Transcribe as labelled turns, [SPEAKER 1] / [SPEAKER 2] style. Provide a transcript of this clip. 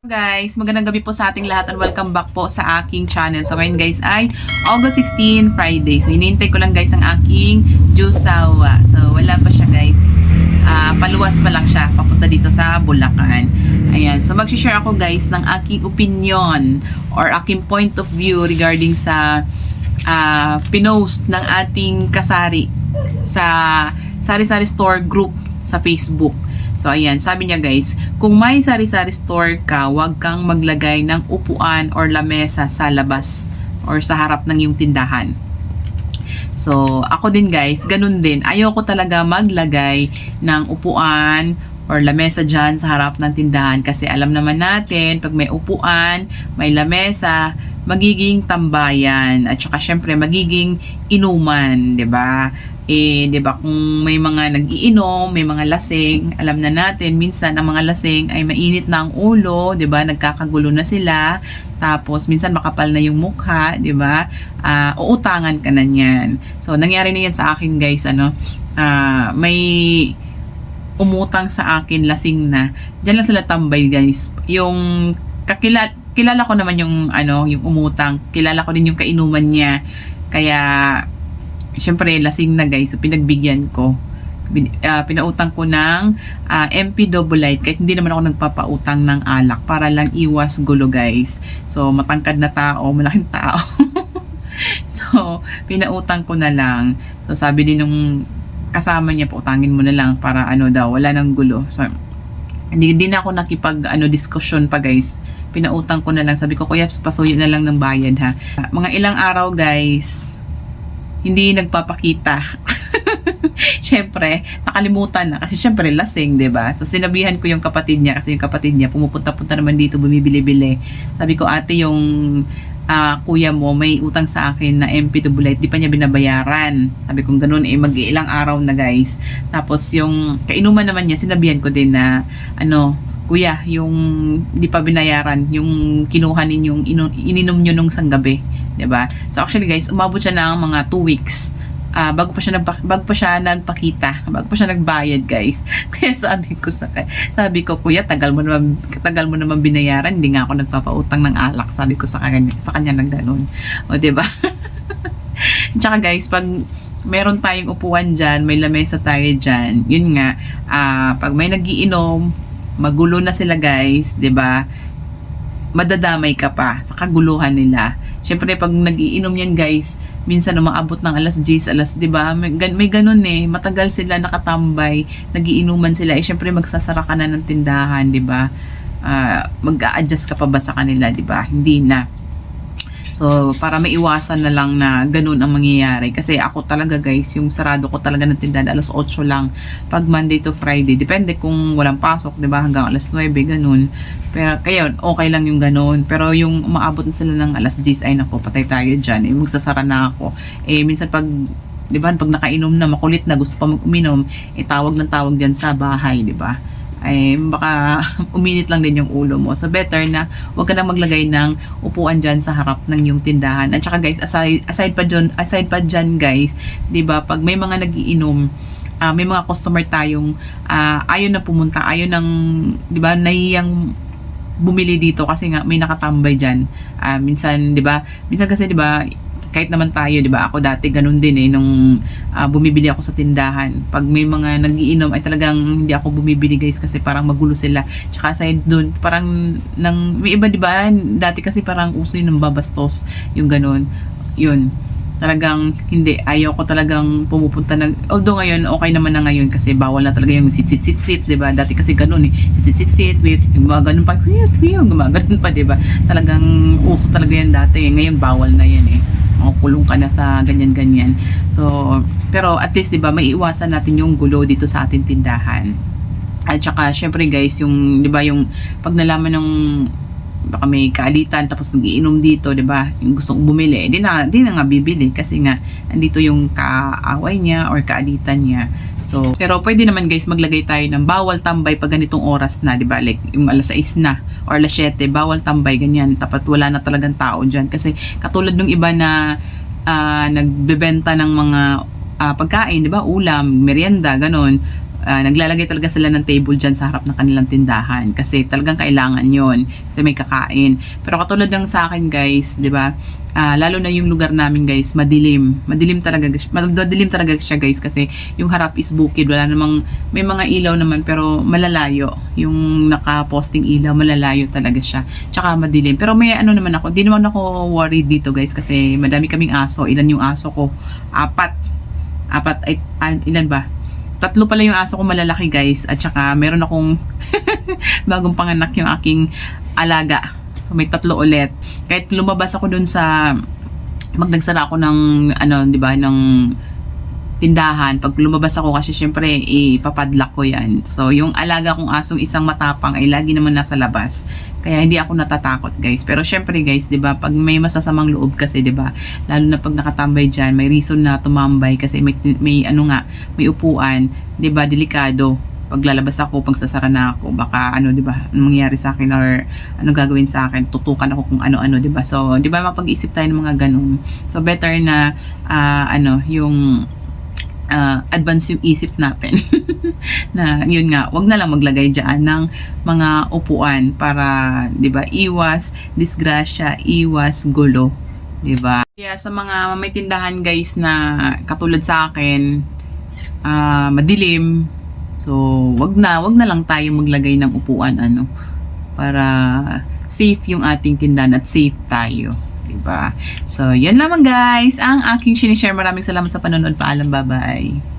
[SPEAKER 1] Guys, magandang gabi po sa ating lahat and welcome back po sa aking channel. So ngayon guys ay August 16, Friday. So hinihintay ko lang guys ang aking jusawa. So wala pa siya guys. Ah, paluwas pa lang siya papunta dito sa Bulacan. Ayan. So mag-share ako guys ng aking opinion or aking point of view regarding sa ah, pinost ng ating kasari sa sari-sari store group sa Facebook. So ayan, sabi niya guys, kung may sari-sari store ka, huwag kang maglagay ng upuan or lamesa sa labas or sa harap ng iyong tindahan. So, ako din guys, ganun din. Ayoko talaga maglagay ng upuan or lamesa dyan sa harap ng tindahan kasi alam naman natin, pag may upuan, may lamesa, magiging tambayan at saka syempre magiging inuman, 'di ba? Eh, 'di ba kung may mga nagiinom, may mga lasing, alam na natin minsan ang mga lasing ay mainit na ang ulo, 'di ba? Nagkakagulo na sila. Tapos minsan makapal na yung mukha, 'di ba? Ah, uutangan ka na niyan. So nangyari na 'yan sa akin, guys, ano? Ah, may umutang sa akin lasing na. Diyan lang sila tambay, guys. Yung kakila kilala ko naman yung ano, yung umutang. Kilala ko din yung kainuman niya. Kaya syempre lasing na guys, so pinagbigyan ko. Ah, pinautang ko ng ah, MP Light kahit hindi naman ako nagpapautang ng alak para lang iwas gulo guys. So matangkad na tao, malaking tao. so pinautang ko na lang. So sabi din nung kasama niya, pautangin mo na lang para ano daw, wala nang gulo. So hindi din ako nakipag ano discussion pa guys. Pinautang ko na lang. Sabi ko, kuya, pasuyo na lang ng bayad ha. Mga ilang araw guys, hindi nagpapakita. syempre, nakalimutan na. Kasi syempre, lasing, 'di ba So, sinabihan ko yung kapatid niya. Kasi yung kapatid niya, pumupunta-punta naman dito, bumibili-bili. Sabi ko, ate, yung ah, kuya mo, may utang sa akin na MP double light, di pa niya binabayaran. Sabi ko, ganun, eh, mag-ilang araw na, guys. Tapos, yung kainuman naman niya, sinabihan ko din na, ano, kuya, yung di pa binayaran, yung kinuha ninyong ininom nyo nung isang gabi. 'di ba? So actually guys, umabot siya ng mga 2 weeks. Ah, bago pa siya nagpa- bago pa siya nagpakita, bago pa siya nagbayad, guys. Kaya sabi ko sa sabi ko, "Kuya, tagal mo naman tagal mo naman binayaran, hindi nga ako nagpapautang ng alak." Sabi ko sa kanya, sa kanya ng ganun. O, 'di ba? Tsaka guys, pag meron tayong upuan dyan, may lamesa tayo dyan, yun nga, ah, pag may nagiinom, magulo na sila guys, 'di ba? Madadamay ka pa sa kaguluhan nila. Syempre pag nagiinom yan guys, minsan umaabot ng alas 10, alas 'di ba? May, may ganun eh, matagal sila nakatambay, nagiinuman sila. Eh syempre magsasara ka na ng tindahan, 'di ba? Ah, mag-a-adjust ka pa ba sa kanila, 'di ba? Hindi na. So, para maiwasan na lang na ganun ang mangyayari. Kasi ako talaga guys, yung sarado ko talaga ng tindahan alas 8 lang. Pag Monday to Friday. Depende kung walang pasok, di ba? Hanggang alas 9, ganun. Pero, kaya okay lang yung ganun. Pero yung umaabot na sila ng alas 10, ay nako, patay tayo dyan. Eh, magsasara na ako. Eh, minsan pag di ba, pag nakainom na, makulit na, gusto pa mag-uminom, eh, tawag ng tawag dyan sa bahay, di ba? Ay baka uminit lang din yung ulo mo. So better na huwag ka na maglagay ng upuan dyan sa harap ng yung tindahan. At saka guys, aside, aside pa dyan, aside pa dyan guys, 'di ba pag may mga nagiinom, ah, may mga customer tayong ah, ayaw na pumunta, ayaw ng, 'di ba, nahiyang bumili dito kasi nga may nakatambay diyan. Ah, minsan, 'di ba? Minsan kasi 'di ba, kahit naman tayo, 'di ba? Ako dati ganun din eh nung ah, bumibili ako sa tindahan. Pag may mga nagiinom ay talagang hindi ako bumibili guys kasi parang magulo sila. Tsaka aside doon, parang nang may iba 'di ba? Dati kasi parang uso yun ng babastos, yung ganun. Yun talagang hindi ayaw ko talagang pumupunta ng although ngayon okay naman na ngayon kasi bawal na talaga yung sit sit sit sit 'di ba dati kasi ganoon eh sit sit sit sit wait gumagano pa wait wait gumagano pa 'di ba talagang uso talaga yan dati ngayon bawal na yan eh makukulong ka na sa ganyan-ganyan. So, pero at least 'di ba maiiwasan natin yung gulo dito sa ating tindahan. At saka syempre guys, yung 'di ba yung pag nalaman ng baka may kaalitan tapos nagiinom dito, 'di ba? Yung gustong bumili, di na di na nga bibili kasi nga andito yung kaaway niya or kaalitan niya. So, pero pwede naman guys maglagay tayo ng bawal tambay pag ganitong oras na, 'di ba? Like yung alas 6 na or alas 7, bawal tambay ganyan. Tapat wala na talagang tao diyan kasi katulad ng iba na ah, nagbebenta ng mga ah, pagkain, 'di ba? Ulam, merienda, ganon ah, naglalagay talaga sila ng table dyan sa harap ng kanilang tindahan kasi talagang kailangan yon kasi may kakain. Pero katulad ng sa akin guys, di ba? Ah, lalo na yung lugar namin guys, madilim. Madilim talaga, madilim talaga siya guys kasi yung harap is bukid. Wala namang, may mga ilaw naman pero malalayo. Yung naka-posting ilaw, malalayo talaga siya. Tsaka madilim. Pero may ano naman ako, di naman ako worried dito guys kasi madami kaming aso. Ilan yung aso ko? Apat. Apat, ay, ah, ilan ba? Tatlo pala yung aso ko malalaki guys. At saka meron akong bagong panganak yung aking alaga. So may tatlo ulit. Kahit lumabas ako dun sa pag ako ng ano, 'di ba, ng tindahan, pag lumabas ako kasi syempre ipapadlock ko 'yan. So yung alaga kong asong isang matapang ay lagi naman nasa labas. Kaya hindi ako natatakot, guys. Pero syempre, guys, 'di ba, pag may masasamang loob kasi, 'di ba, lalo na pag nakatambay diyan, may reason na tumambay kasi may may ano nga, may upuan, 'di ba, delikado pag lalabas ako, pag sasara na ako, baka ano, 'di ba, anong mangyari sa akin or anong gagawin sa akin, tutukan ako kung ano-ano, 'di ba? So, 'di ba, mapag-isip tayo ng mga ganun. So, better na ah, ano, yung ah, advance yung isip natin. na yun nga, wag na lang maglagay diyan ng mga upuan para 'di ba, iwas disgrasya, iwas gulo, 'di ba? Kaya sa mga may tindahan guys na katulad sa akin, ah, madilim, So, wag na, wag na lang tayo maglagay ng upuan ano para safe yung ating tindahan at safe tayo, 'di ba? So, yan lamang guys ang aking sinishare. Maraming salamat sa panonood. Paalam, bye-bye.